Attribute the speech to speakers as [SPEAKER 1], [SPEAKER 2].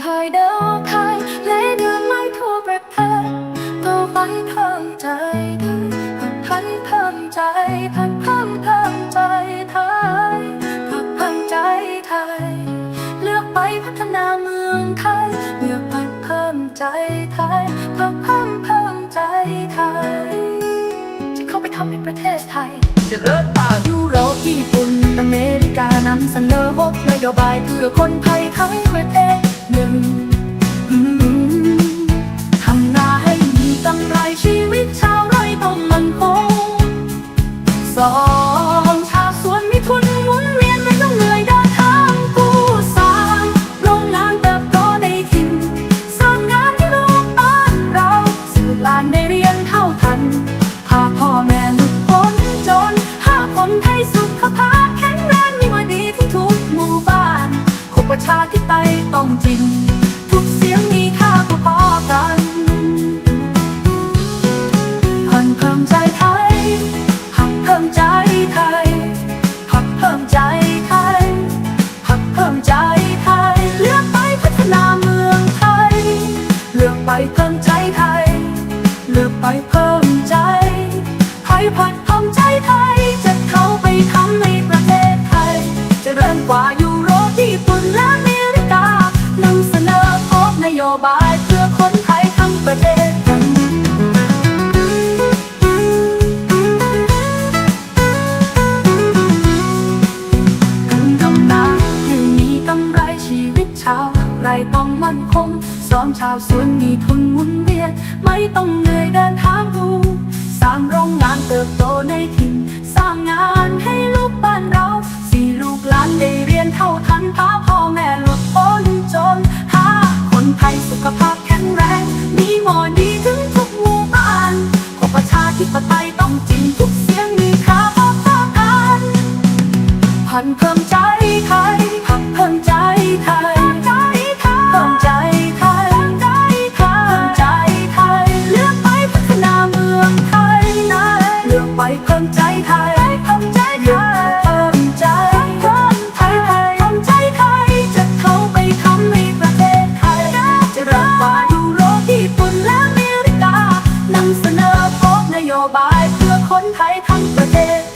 [SPEAKER 1] ไทยเดินไทยและเดินไม่ทั่วประเทศตัวไฟเพิ่มใจไทยผักไทยเพิ่มใจผักเพิ่มเพิ่มใจไทยผักเพิ่มใจไทย เลือกไปพัฒนาเมืองไทยเลือกไปเพิ่มใจไทยผักเพิ่มเพิ่มใจไทยจะเข้าไปทำในประเทศไทย
[SPEAKER 2] จะเลิศป่า
[SPEAKER 1] ยุโรปญี่ปุ่นอเมริกานำเสนอหกนโยบายเพื่อคนไทยทั้งประเทศ หนึ่งทำนาให้มีกำไรชีวิตชาวไร่ต้องมันคงสองชาวสวนมีทุนหมุนเวียนไม่ต้องเหนื่อยเดินทางกู้สร้างโรงงานเติบโตในถิ่นสร้างงานที่ลูกบ้านเราสื่อลานได้เรียนเท่าทันพาพ่อแม่หลุดพ้นจนหาคนไทยสุขภาพแข็งแรงมีวันดีที่ทุกหมู่บ้านขบประชาธิปไตยต้องจริง พัดเพิ่มใจไทย จะเข้าไปทำในประเทศไทย จะเริ่มกว่ายุโรปญี่ปุ่นและอเมริกานำเสนอพบนโยบายเพื่อคนไทยทั้งประเทศกันกันดำนาให้มีกำไรชีวิตชาวไรต้องมั่นคงสอนชาวสวนมีทุนหมุนเวียน ผ่อนเใจไทยผักเาใจไทยใจไทยเพิ่มใจไทยใจไทยเพิ่มใจไทยเลือกไปพัฒนาเมืองไทยนะเลือกไปเพิ่มใจไทยเพิ่มใจไทยเพิ่มใจไทยเพิ่มใจไทยจะเขาไปทำให้ประเทศไทยจะรับฝ่าดูโที่ปุ่นและอเริกานำเสนอพบนโยบายเพื่อคนไทยทั้งประเทศ